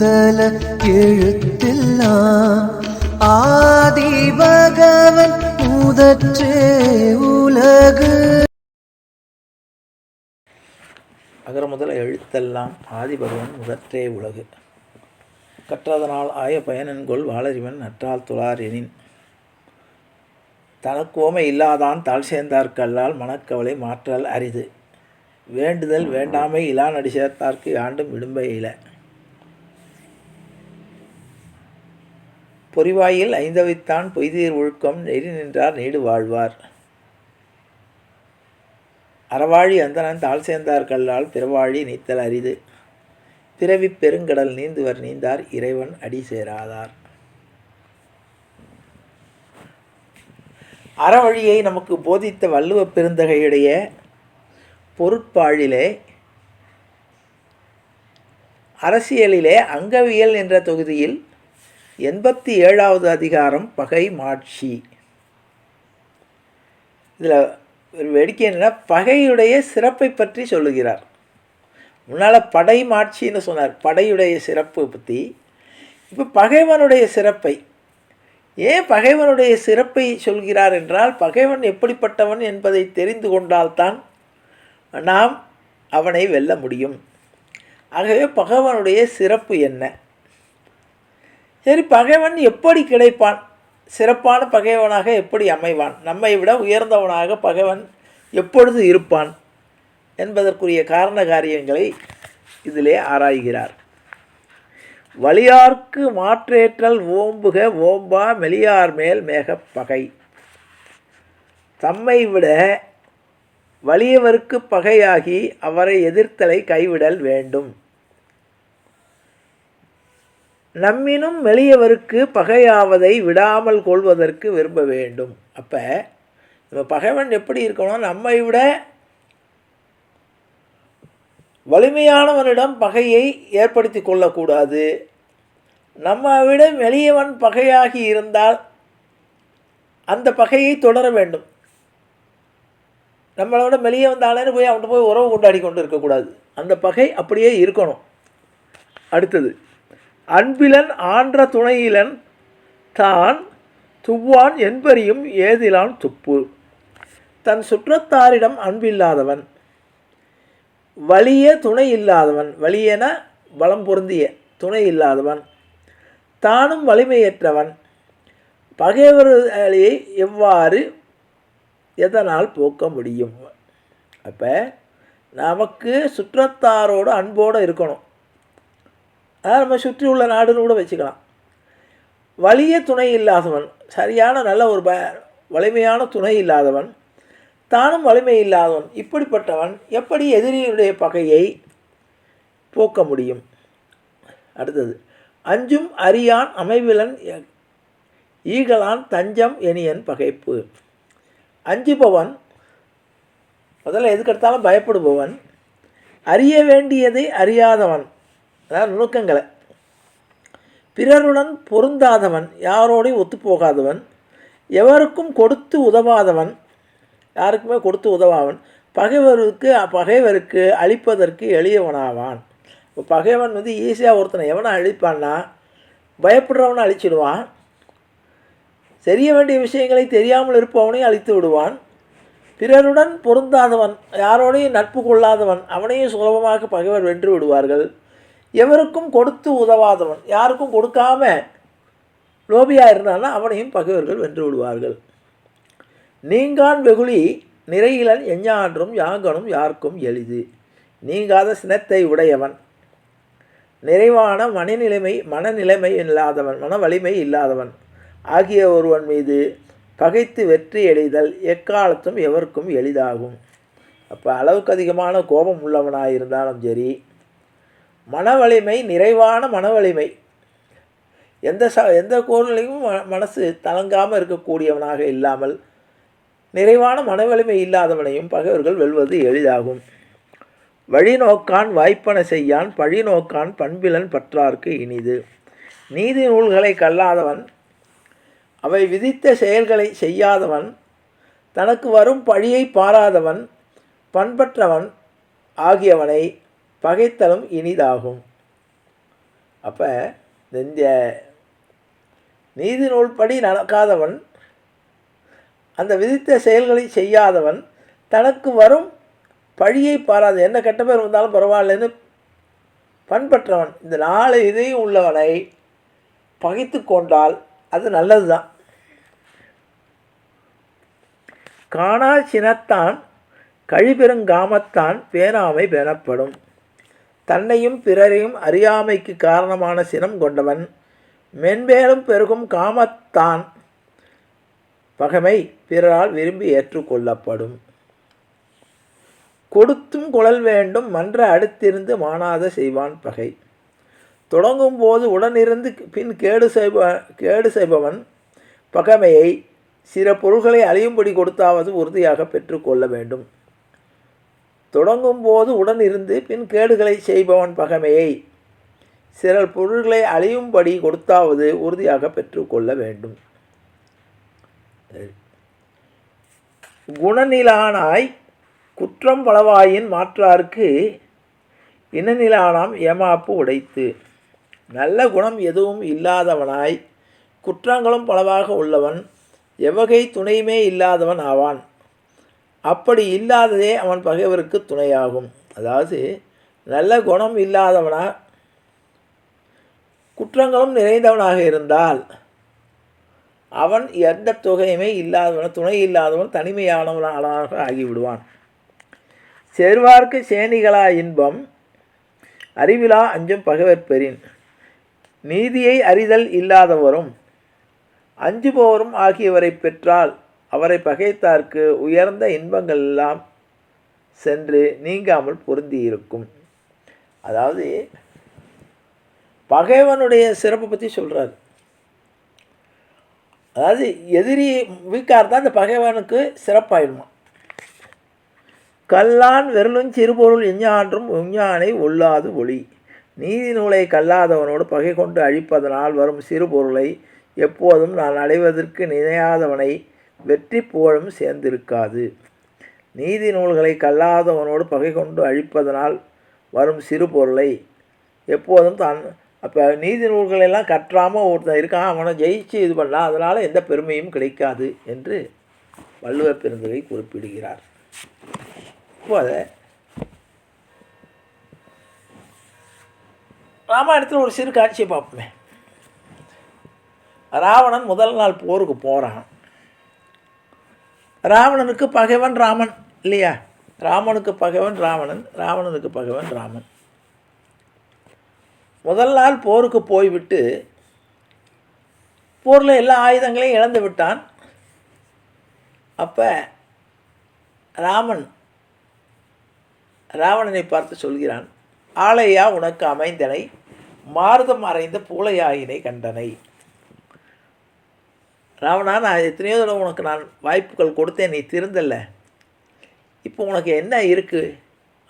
முதல எழுத்தெல்லாம் ஆதி பகவன் முதற்றே உலகு. அகர முதல எழுத்தெல்லாம் ஆதிபகவன் முதற்றே உலகு. கற்றதனால் ஆய பயனன்கொள் வாளறிவன் நற்றால் துளார் எனின். தனக்கோமை இல்லாதான் தாழ் சேர்ந்தார்கல்லால் மனக்கவலை மாற்றல் அரிது. வேண்டுதல் வேண்டாமை இலா நடி சேர்த்தார்க்கு ஆண்டும் விடும்பையில பொறிவாயில் ஐந்தவைத்தான் பொய்தீர் ஒழுக்கம் நெறி நின்றார் நீடு வாழ்வார். அறவாழி அந்தனன் தாழ் சேர்ந்தார் கல்லால் பிறவாழி நீத்தல் அரிது. பிறவி பெருங்கடல் நீந்துவர் நீந்தார் இறைவன் அடி சேராதார். அறவழியை நமக்கு போதித்த வள்ளுவ பெருந்தகையுடைய பொருட்பாழிலே அரசியலிலே அங்கவியல் என்ற தொகுதியில் எண்பத்தி ஏழாவது அதிகாரம் பகை மாட்சி. இதில் ஒரு வேடிக்கை என்னென்னா பகையுடைய சிறப்பை பற்றி சொல்லுகிறார். முன்னால் படை மாட்சின்னு சொன்னார். படையுடைய சிறப்பு பற்றி இப்போ பகைவனுடைய சிறப்பை. ஏன் பகைவனுடைய சிறப்பை சொல்கிறார் என்றால் பகைவன் எப்படிப்பட்டவன் என்பதை தெரிந்து கொண்டால்தான் நாம் அவனை வெல்ல முடியும். ஆகவே பகைவனுடைய சிறப்பு என்ன? சரி பகைவன் எப்படி கிடைப்பான்? சிறப்பான பகைவனாக எப்படி அமைவான்? நம்மை விட உயர்ந்தவனாக பகைவன் எப்பொழுது இருப்பான்? என்பதற்குரிய காரண காரியங்களை இதிலே ஆராய்கிறார். வலியார்க்கு மாற்றேற்றல் ஓம்புக ஓம்பா மெலியார் மேல் மேக பகை. தம்மை விட வலியவருக்கு பகையாகி அவரை எதிர்த்தலை கைவிடல் வேண்டும். நம்மினும் வெளியவருக்கு பகையாவதை விடாமல் கொள்வதற்கு விரும்ப வேண்டும். அப்போ நம்ம பகைவன் எப்படி இருக்கணும் நம்மை விட வலிமையானவனிடம் பகையை ஏற்படுத்தி கொள்ளக்கூடாது. நம்ம விட வெளியவன் பகையாகி இருந்தால் அந்த பகையை தொடர வேண்டும். நம்மளை விட மெலிய வந்தாலேன்னு போய் அவன்கிட்ட போய் உறவு கொண்டாடி கொண்டு இருக்கக்கூடாது அந்த பகை அப்படியே இருக்கணும். அடுத்தது அன்பிலன் ஆன்ற துணையிலன் தான் துவ்வான் என்பரியும் ஏதிலான் துப்பு. தன் சுற்றத்தாரிடம் அன்பில்லாதவன் வலிய துணை இல்லாதவன் வலியென பலம் பொருந்திய துணை இல்லாதவன் தானும் வலிமையற்றவன் பகைவர்களை எவ்வாறு எதனால் போக்க முடியும்? அப்போ நமக்கு சுற்றத்தாரோடு அன்போடு இருக்கணும். அதாவது நம்ம சுற்றி உள்ள நாடுன்னு கூட வச்சுக்கலாம். வலிய துணை இல்லாதவன் சரியான நல்ல ஒரு ப வலிமையான துணை இல்லாதவன் தானும் வலிமை இல்லாதவன் இப்படிப்பட்டவன் எப்படி எதிரியுடைய பகையை போக்க முடியும்? அடுத்தது அஞ்சும் அறியான் அமைவிலன் ஈகலான் தஞ்சம் எனியன் பகைப்பு. அஞ்சுபவன் முதல்ல எதுக்கெடுத்தாலும் பயப்படுபவன் அறிய வேண்டியதை அறியாதவன் அதாவது நுணுக்கங்களை. பிறருடன் பொருந்தாதவன் யாரோடையும் ஒத்துப்போகாதவன் எவருக்கும் கொடுத்து உதவாதவன் யாருக்குமே கொடுத்து உதவாவன் பகைவருக்கு பகைவருக்கு அழிப்பதற்கு எளியவனாவான். இப்போ பகைவன் வந்து ஈஸியாக ஒருத்தனை எவனை அழிப்பான்னா பயப்படுறவனை அழிச்சிடுவான். தெரிய வேண்டிய விஷயங்களை தெரியாமல் இருப்பவனையும் அழித்து விடுவான். பிறருடன் பொருந்தாதவன் யாரோடையும் நட்பு கொள்ளாதவன் அவனையும் சுலபமாக பகைவர் வென்று விடுவார்கள். எவருக்கும் கொடுத்து உதவாதவன் யாருக்கும் கொடுக்காம லோபியாக இருந்தான்னா அவனையும் பகைவர்கள் வென்று விடுவார்கள். நீங்கான் வெகுளி நிறையிலன் எஞ்ஞான்றும் யாங்கனும் யாருக்கும் எளிது. நீங்காத சினத்தை உடையவன் நிறைவான மனநிலைமை மனநிலைமை இல்லாதவன் மன வலிமை இல்லாதவன் ஆகிய ஒருவன் மீது பகைத்து வெற்றி எளிதல் எக்காலத்தும் எவருக்கும் எளிதாகும். அப்போ அளவுக்கு அதிகமான கோபம் உள்ளவனாக இருந்தாலும் சரி மன வலிமை நிறைவான மன வலிமை எந்த ச எந்த சூழ்நிலையும் ம மனசு தலங்காமல் இருக்கக்கூடியவனாக இல்லாமல் நிறைவான மன வலிமை இல்லாதவனையும் பகைவர்கள் வெல்வது எளிதாகும். வழி நோக்கான் வாய்ப்பன செய்யான் பழி நோக்கான் பண்பிலன் பற்றார்க்கு இனிது. நீதி நூல்களை கல்லாதவன் அவை விதித்த செயல்களை செய்யாதவன் தனக்கு வரும் பழியை பாராதவன் பண்பற்றவன் ஆகியவனை பகைத்தலும் இனிதாகும். அப்போ இந்த நீதி நூல்படி நடக்காதவன் அந்த விதித்த செயல்களை செய்யாதவன் தனக்கு வரும் பழியை பாராது. என்ன கெட்ட பேர் வந்தாலும் பரவாயில்லன்னு பண்பற்றவன். இந்த நாலு இதையும் உள்ளவனை பகைத்து கொண்டால் அது நல்லது தான் காணா சினத்தான் கழிபெருங்காமத்தான் பேராமை பெறப்படும் தன்னையும் பிறரையும் அறியாமைக்கு காரணமான சினம் கொண்டவன் மென்மேலும் பெருகும் காமத்தான் பகைமை பிறரால் விரும்பி ஏற்றுக்கொள்ளப்படும். கொடுத்தும் குழல் வேண்டும் மன்ற அடுத்திருந்து மானாத செய்வான் பகை. தொடங்கும் போது உடனிருந்து பின் கேடு செய்ப கேடு செய்பவன் பகைமையை சில பொருள்களை அழியும்படி கொடுத்தாவது உறுதியாக பெற்றுக்கொள்ள வேண்டும். தொடங்கும் போது உடன் இருந்து பின் கேடுகளை செய்பவன் பகைமையை. சிறல் பொருள்களை அழியும்படி கொடுத்தாவது உறுதியாக பெற்றுக்கொள்ள வேண்டும். குணநிலானாய் குற்றம் பலவாயின் மாற்றார்க்கு இனநிலானாம் ஏமாப்பு உடைத்து. நல்ல குணம் எதுவும் இல்லாதவனாய் குற்றங்களும் பலவாக உள்ளவன் எவ்வகை துணையுமே இல்லாதவன் ஆவான். அப்படி இல்லாததே அவன் பகைவருக்கு துணையாகும். அதாவது நல்ல குணம் இல்லாதவனா குற்றங்களும் நிறைந்தவனாக இருந்தால் அவன் எந்த தொகையுமே இல்லாதவன் துணை இல்லாதவன் தனிமையானவனாக ஆகிவிடுவான். செருவார்க்கு சேனிகளா இன்பம் அறிவிலா அஞ்சும் பகைவர் பெறின். நீதியை அறிதல் இல்லாதவரும் அஞ்சுபவரும் ஆகியவரை பெற்றால் அவரை பகைத்தார்க்கு உயர்ந்த இன்பங்கள் எல்லாம் சென்று நீங்காமல் பொருந்தியிருக்கும். அதாவது பகைவனுடைய சிறப்பை பற்றி சொல்கிறார் அதாவது எதிரி வீக்காக இருந்தால் அந்த பகைவனுக்கு சிறப்பாயிடுமா? கல்லான் வெறுளும் சிறுபொருள் இஞ்ஞான்றும் விஞ்ஞானை ஒல்லாது ஒளி. நீதி நூலை கல்லாதவனோடு பகை கொண்டு அழிப்பதனால் வரும் சிறுபொருளை எப்போதும் நான் அடைவதற்கு நினையாதவனை வெற்றி புகழும் சேர்ந்திருக்காது. நீதி நூல்களை கல்லாதவனோடு பகை கொண்டு அழிப்பதனால் வரும் சிறு பொருளை எப்போதும் தான் அப்போ நீதி நூல்களெல்லாம் கற்றாமல் ஒருத்தன் இருக்கான் அவனை ஜெயிச்சு இது பண்ணலாம் அதனால் எந்த பெருமையும் கிடைக்காது என்று வள்ளுவர் பெருந்தகை குறிப்பிடுகிறார். இப்போ அதை ராமாயணத்தில் ஒரு சிறு காட்சியை பார்ப்போமே. ராவணன் முதல் நாள் போருக்கு போகிறான் ராவணனுக்கு பகைவன் ராமன் இல்லையா? ராமனுக்கு பகைவன் ராவணன் ராவணனுக்கு பகைவன் ராமன். முதல் நாள் போருக்கு போய்விட்டு போரில் எல்லா ஆயுதங்களையும் இழந்து விட்டான். அப்போ ராமன் ராவணனை பார்த்து சொல்கிறான் ஆலையா உனக்கு அமைந்தனை மாருதம் அறைந்த பூளையாயினை கண்டனை. ராவணா நான் எத்தனையோ தடவை உனக்கு நான் வாய்ப்புகள் கொடுத்தேன் நீ திருந்தல்ல இப்போ உனக்கு என்ன இருக்குது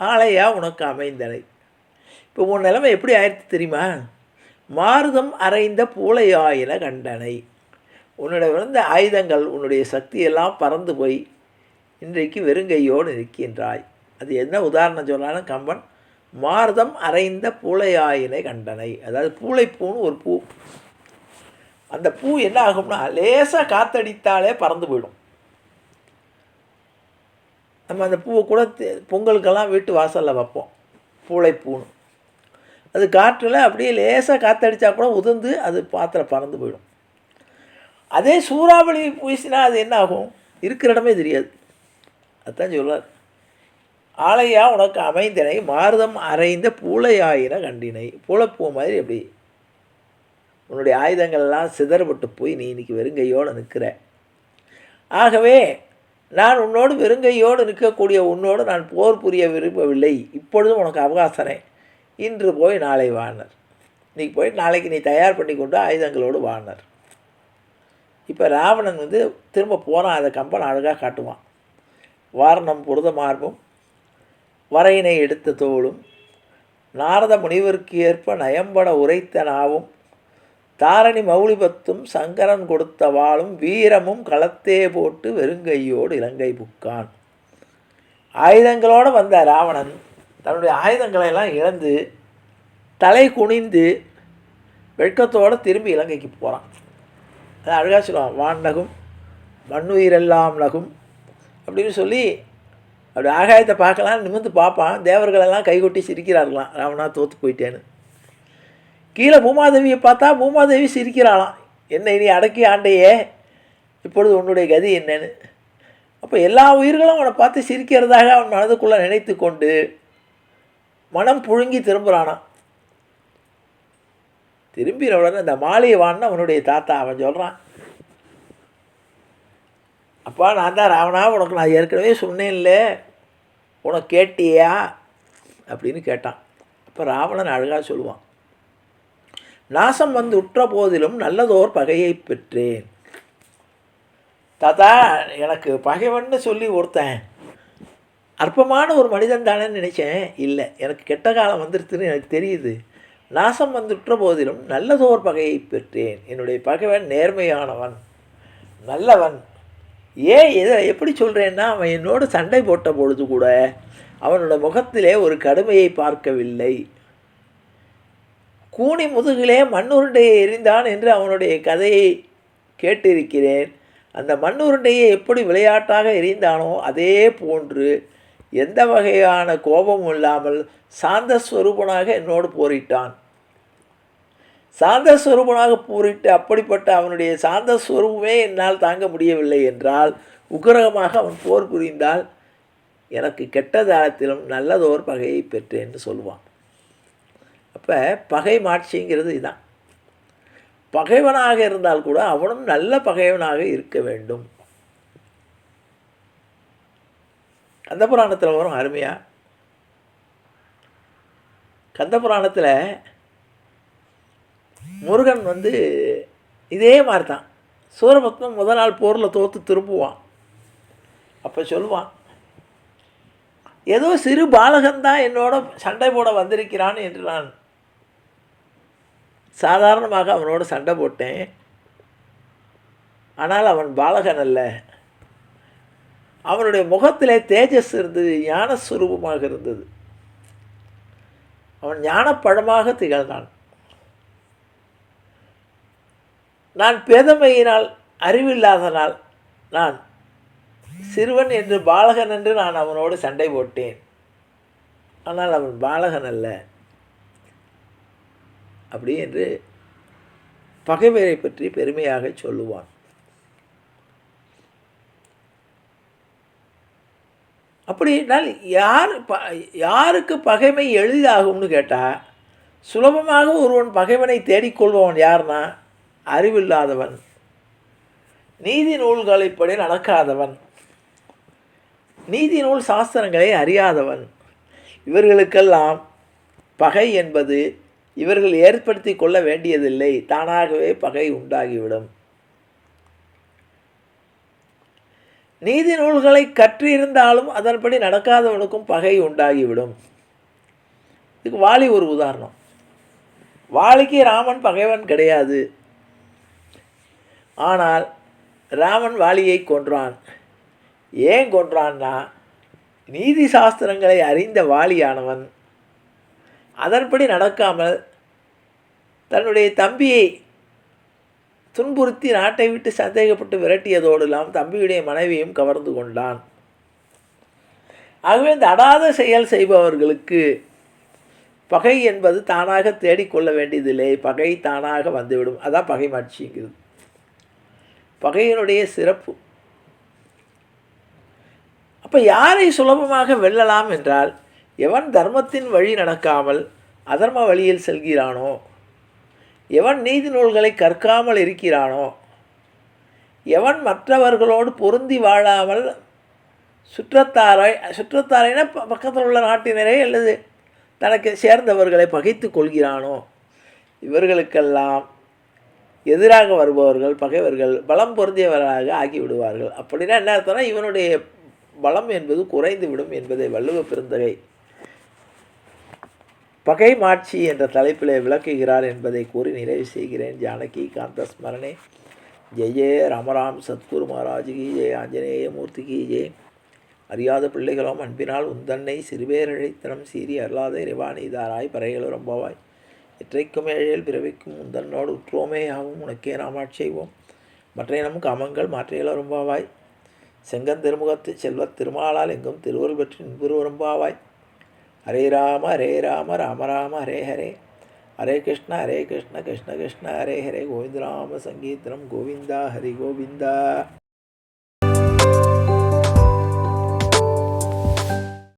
ஆளையா உனக்கு அமைந்தலை. இப்போ உன் நிலைமை எப்படி ஆயிடுச்சு தெரியுமா? மாருதம் அறைந்த பூளையாயின கண்டனை. உன்னிடம் விழுந்த ஆயுதங்கள் உன்னுடைய சக்தியெல்லாம் பறந்து போய் இன்றைக்கு வெறுங்கையோடு நிற்கின்றாய். அது என்ன உதாரணம் சொன்னாலும் கம்பன்? மாருதம் அறைந்த பூளையாயினை கண்டனை. அதாவது பூளைப்பூன்னு ஒரு பூ. அந்த பூ என்ன ஆகும்னா லேசாக காத்தடித்தாலே பறந்து போயிடும். நம்ம அந்த பூவை கூட பொங்கலுக்கெல்லாம் வீட்டு வாசலில் வைப்போம். பூளைப்பூன்னு. அது காற்றில் அப்படியே லேசாக காத்தடித்தா கூட உதிர்ந்து அது பாத்திரம் பறந்து போயிடும். அதே சூறாவளி பூசினா அது என்ன ஆகும்? இருக்கிற இடமே தெரியாது. அதான் சொல்றார். ஆலையா உனக்கு அமைந்தனை மாருதம் அறைந்த பூளையாயின கண்டினை. பூளைப்பூ மாதிரி எப்படி உன்னுடைய ஆயுதங்கள் எல்லாம் சிதறப்பட்டு போய் நீ இன்றைக்கி வெறுங்கையோடு நிற்கிற. ஆகவே நான் உன்னோடு வெறுங்கையோடு நிற்கக்கூடிய உன்னோடு நான் போர் புரிய விரும்பவில்லை. இப்பொழுதும் உனக்கு அவகாசனை இன்று போய் நாளை வாழ்னர் இன்றைக்கி போய் நாளைக்கு நீ தயார் பண்ணி கொண்டு ஆயுதங்களோடு வாணர் இப்போ ராவணன் வந்து திரும்ப போனால் அதை கம்பன் அழகாக காட்டுவான். வாரணம் புரத மார்பும் வரையினை எடுத்த தோளும் நாரத முனிவருக்கு ஏற்ப நயம்பட உரைத்த நாவும் தாரணி மௌலிபத்தும் சங்கரன் கொடுத்த வாளும் வீரமும் களத்தே போட்டு வெறுங்கையோடு இலங்கை புக்கான். ஆயுதங்களோடு வந்த ராவணன் தன்னுடைய ஆயுதங்களையெல்லாம் இழந்து தலை குனிந்து வெட்கத்தோடு திரும்பி இலங்கைக்கு போகிறான் அது அழகாக சொல்லுவான் வான் நகும் மண்ணுயிரெல்லாம் நகும் அப்படின்னு சொல்லி அப்படி ஆகாயத்தை பார்க்கலாம் நிமிர்ந்து பார்ப்பான். தேவர்களெல்லாம் கைகொட்டி சிரிக்கிறார்களாம் ராவணா தோற்று போயிட்டேன்னு. கீழே பூமாதேவியை பார்த்தா பூமாதேவி சிரிக்கிறாளாம். என்னை நீ அடக்கி ஆண்டையே இப்பொழுது உன்னுடைய கதி என்னன்னு. அப்போ எல்லா உயிர்களும் அவனை பார்த்து சிரிக்கிறதாக அவன் மனதுக்குள்ளே நினைத்து கொண்டு மனம் புழுங்கி திரும்புகிறானான் திரும்பின உடனே இந்த மாளிகைவான்னு அவனுடைய தாத்தா அவன் சொல்கிறான் அப்பா நான் தான் ராவணா உனக்கு நான் ஏற்கனவே சொன்னேன்ல உனக்கு கேட்டியா? அப்படின்னு கேட்டான். அப்போ ராவணன் அழகாக சொல்லுவான். நாசம் வந்து உற்ற போதிலும் நல்லதோர் பகையை பெற்றேன். தாத்தா எனக்கு பகைவன்னு சொல்லி ஒருத்தன் அற்பமான ஒரு மனிதன் தானே நினச்சேன். இல்லை எனக்கு கெட்ட காலம் வந்துருச்சுன்னு எனக்கு தெரியுது. நாசம் வந்துற்ற போதிலும் நல்லதோர் பகையை பெற்றேன். என்னுடைய பகைவன் நேர்மையானவன் நல்லவன். ஏன் இதை எப்படி சொல்கிறேன்னா அவன் என்னோடு சண்டை போட்ட பொழுது கூட அவனோட முகத்திலே ஒரு கடுமையை பார்க்கவில்லை. கூனி முதுகிலே மண்ணுருண்டையை எரிந்தான் என்று அவனுடைய கதையை கேட்டிருக்கிறேன். அந்த மண்ணுருண்டையை எப்படி விளையாட்டாக எரிந்தானோ அதே போன்று எந்த வகையான கோபமும் இல்லாமல் சாந்த ஸ்வரூபனாக என்னோடு போரிட்டான். சாந்த ஸ்வரூபனாக போரிட்டு அப்படிப்பட்ட அவனுடைய சாந்த ஸ்வரூபமே என்னால் தாங்க முடியவில்லை என்றால் உக்கிரகமாக அவன் போர் புரிந்தால் எனக்கு கெட்ட தாளத்திலும் நல்லதோர் பகையை பெற்றேன்னு சொல்லுவான் அப்போ பகை மாட்சிங்கிறது இதுதான் பகைவனாக இருந்தால் கூட அவனும் நல்ல பகைவனாக இருக்க வேண்டும். கந்த புராணத்தில் வரும் அருமையா? கந்த புராணத்தில் முருகன் வந்து இதே மாதிரி தான் சூரபத்மன் முதல் நாள் போரில் தோற்று திரும்புவான். அப்போ சொல்லுவான் ஏதோ சிறு பாலகன்தான் என்னோட சண்டை போட வந்திருக்கிறான் என்று நான் சாதாரணமாக அவனோட சண்டை போட்டேன். ஆனால் அவன் பாலகன் அல்ல. அவனுடைய முகத்திலே தேஜஸ் இருந்தது ஞானஸ்வரூபமாக இருந்தது. அவன் ஞானப்பழமாக திகழ்ந்தான். நான் பேதமையினால் அறிவில்லாதனால் நான் சிறுவன் என்று பாலகன் என்று நான் அவனோடு சண்டை போட்டேன். ஆனால் அவன் பாலகன் அல்ல. அப்படி என்று பகைவரை பற்றி பெருமையாக சொல்லுவான். அப்படின்னால் யார் ப யாருக்கு பகைமை எளிதாகும்னு கேட்டால் சுலபமாக ஒருவன் பகைவனை தேடிக்கொள்பவன் யார்னா அறிவில்லாதவன். நீதி நூல்களைப்படி நடக்காதவன். நீதி நூல் சாஸ்திரங்களை அறியாதவன். இவர்களுக்கெல்லாம் பகை என்பது இவர்கள் ஏற்படுத்தி கொள்ள வேண்டியதில்லை தானாகவே பகை உண்டாகிவிடும். நீதி நூல்களை கற்றிருந்தாலும் அதன்படி நடக்காதவனுக்கும் பகை உண்டாகிவிடும். இதுக்கு வாலி ஒரு உதாரணம். வாலிக்கு ராமன் பகைவன் கிடையாது. ஆனால் ராமன் வாலியை கொன்றான். ஏன் கொன்றான்னா நீதி சாஸ்திரங்களை அறிந்த வாலியானவன். அதன்படி நடக்காமல் தன்னுடைய தம்பியை துன்புறுத்தி நாட்டை விட்டு சந்தேகப்பட்டு விரட்டியதோடெல்லாம் தம்பியுடைய மனைவியும் கவர்ந்து கொண்டான். ஆகவே இந்த அடாத செயல் செய்பவர்களுக்கு பகை என்பது தானாக தேடிக்கொள்ள வேண்டியதில்லை. பகை தானாக வந்துவிடும். அதான் பகை மாட்சிங்கிறது. பகையினுடைய சிறப்பு. அப்போ யாரை சுலபமாக வெல்லலாம் என்றால் எவன் தர்மத்தின் வழி நடக்காமல் அதர்ம வழியில் செல்கிறானோ? எவன் நீதி நூல்களை கற்காமல் இருக்கிறானோ? எவன் மற்றவர்களோடு பொருந்தி வாழாமல் சுற்றத்தாரை சுற்றத்தாரைனா பக்கத்தில் உள்ள நாட்டினரே அல்லது தனக்கு சேர்ந்தவர்களை பகைத்து கொள்கிறானோ? இவர்களுக்கெல்லாம் எதிராக வருபவர்கள் பகைவர்கள் பலம் பொருந்தியவர்களாக ஆகிவிடுவார்கள். அப்படின்னா என்ன அர்த்தம்னா இவனுடைய பலம் என்பது குறைந்து விடும் என்பதை வள்ளுவ பெருந்தகை பகை மாட்சி என்ற தலைப்பிலே விளக்குகிறார் என்பதை கூறி நிறைவு செய்கிறேன். ஜானகி காந்த ஸ்மரணே ஜெய ஜெய ராமராம் சத்குரு மகாராஜுகி ஜெய. ஆஞ்சநேய மூர்த்திகி ஜெய் ஜெய. அறியாத பிள்ளைகளும் அன்பினால் உந்தன்னை சிறுபேரழைத்தனம் சீறி அல்லாத இறைவானி தாராய் பறைகளும் ரொம்பவாய். இற்றைக்கும் ஏழையில் பிறவிக்கும் உந்தன்னோடு உற்றோமேயாகவும் உனக்கே நாமாட் செய்வோம். மற்றைய நம் காமங்கள் மாற்றையில் ரொம்பவாய். செங்கன் திருமுகத்து செல்வத் திருமாலால் எங்கும் திருவருள் பெற்று இன்புறு ஹரே ராம ஹரே ராம ராம ராம ஹரே ஹரே. ஹரே கிருஷ்ண ஹரே கிருஷ்ண கிருஷ்ண கிருஷ்ண ஹரே ஹரே. கோவிந்த ராம சங்கீதனம் கோவிந்தா ஹரி கோவிந்தா.